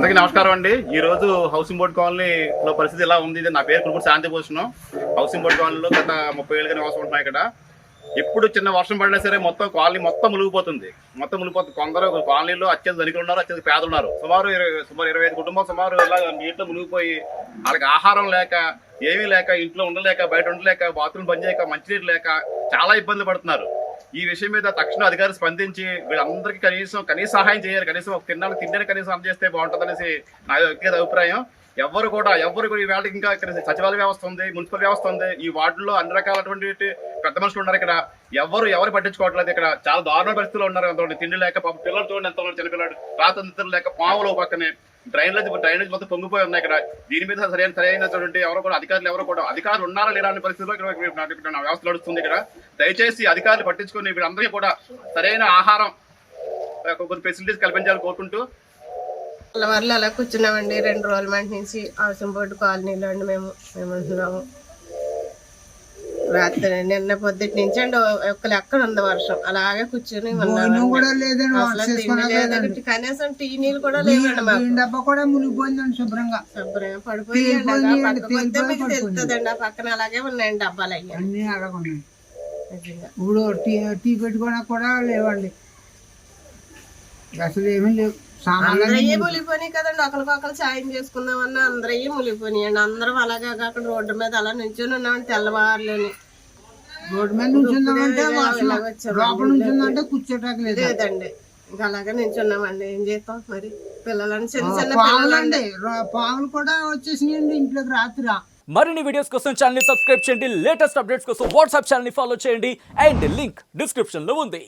అందరికీ నమస్కారం అండి. ఈ రోజు హౌసింగ్ బోర్డ్ కాలనీ లో పరిస్థితి ఎలా ఉంది? ఇది నా పేరు కురుకుడు శాంతి భూషణం హౌసింగ్ బోర్డ్ కాలనీలో గత ముప్పై ఏళ్ళుగా నివాసం ఉంటున్నాయి ఇక్కడ. ఎప్పుడు చిన్న వర్షం పడినా సరే మొత్తం కాలనీ మొత్తం మునిగిపోతుంది. మొత్తం మునిగిపోతుంది. కొందరు కాలనీలో అత్యంత ధనికులు ఉన్నారు అత్యంత పేదలు ఉన్నారు సుమారు ఇరవై సుమారు ఇరవై ఐదు కుటుంబం సుమారు ఇలా నీటిలో మునిగిపోయి వాళ్ళకి ఆహారం లేక ఏమీ లేక ఇంట్లో ఉండలేక బయట ఉండలేక బాత్రూమ్ పని చేయక మంచినీరు లేక చాలా ఇబ్బంది పడుతున్నారు. ఈ విషయం మీద తక్షణ అధికారులు స్పందించి వీళ్ళందరికీ కనీసం కనీస సహాయం చేయాలి. కనీసం ఒక తిన్నాను తిండిని కనీసం అందజేస్తే బాగుంటుందనేసి నా వ్యక్తిగత అభిప్రాయం. ఎవరు కూడా ఎవరు కూడా ఈ వేళకి ఇంకా ఇక్కడ సచివాలయ వ్యవస్థ ఉంది మున్సిపల్ వ్యవస్థ ఉంది. ఈ వార్డుల్లో అన్ని రకాలటువంటి పెద్ద మనుషులు ఉన్నారు ఇక్కడ. ఎవరు ఎవరు పట్టించుకోవట్లేదు ఇక్కడ. చాలా దారుణ పరిస్థితుల్లో ఉన్నారు. ఎంతమంది తిండి లేక పాపం పిల్లలు చూడండి ఎంత చిన్నపిల్లడు రాత్రి నిద్ర లేక పాములు పక్కనే డ్రైనేజ్ డ్రైనేజ్ మొత్తం పొంగిపోయి ఉన్నాయి ఇక్కడ. దీని మీద సరైన సరైనటువంటి ఎవరు కూడా అధికారులు ఎవరు కూడా అధికారులు ఉన్నారా లేరా అనే పరిస్థితిలో ఇక్కడ వ్యవస్థ నడుస్తుంది ఇక్కడ. దయచేసి అధికారులు పట్టించుకొని వీళ్ళందరికీ కూడా సరైన ఆహారం కొన్ని ఫెసిలిటీస్ కల్పించాలని కోరుకుంటూ వాళ్ళ వల్ల అలా కూర్చున్నామండి. రెండు రోజుల మంటి నుంచి అవసరం బోర్డు కాలనీలో అండి మేము. మేము ఉంటున్నాము రాత్రి నిన్న పొద్దుటి నుంచి అండి ఒక్క లెక్కన ఉంది వర్షం. అలాగే కూర్చుని. కూడా లేదండి లేదండి. కనీసం టీ నీళ్ళు కూడా ఈ డబ్బా కూడా మునిగిపోయిందండి శుభ్రంగా. శుభ్రంగా పడిపోయి తేలిపోయి పక్కకు వస్తే తేలిపోయి మీకు పడుకుంది. తెలుస్తుందండి ఆ పక్కన అలాగే ఉన్నాయండి డబ్బాలు అయ్యి. అన్ని నిజంగా. ఇప్పుడు టీ టీ పెట్టుకోవడానికి కూడా లేవండి. అసలు ఏమీ లేవు. అందరయ్యే ములిపోయినాయి కదండి. ఒకరికొకరు సాయం చేసుకుందామన్నా అందరయ్యే అండి అందరం అలాగే అక్కడ రోడ్డు మీద అలా నుంచొని ఉన్నామండి తెల్లవారులోని. రోడ్డు మీద. లోపల నుంచుందంటే కూర్చోటానికి లేదండి. ఇంకా అలాగే నించున్నామండి. ఏం చేస్తాం మరి? పిల్లలని చిన్న చిన్న పిల్లలండి. పాములు కూడా వచ్చేసినాయండి ఇంట్లోకి రాత్రి. మరిన్ని వీడియోస్ కోసం ఛానల్ని సబ్స్క్రైబ్ చేయండి. లేటెస్ట్ అప్డేట్స్ కోసం వాట్సాప్ ఛానల్ని ఫాలో చేయండి. అండ్ లింక్ డిస్క్రిప్షన్లో ఉంది.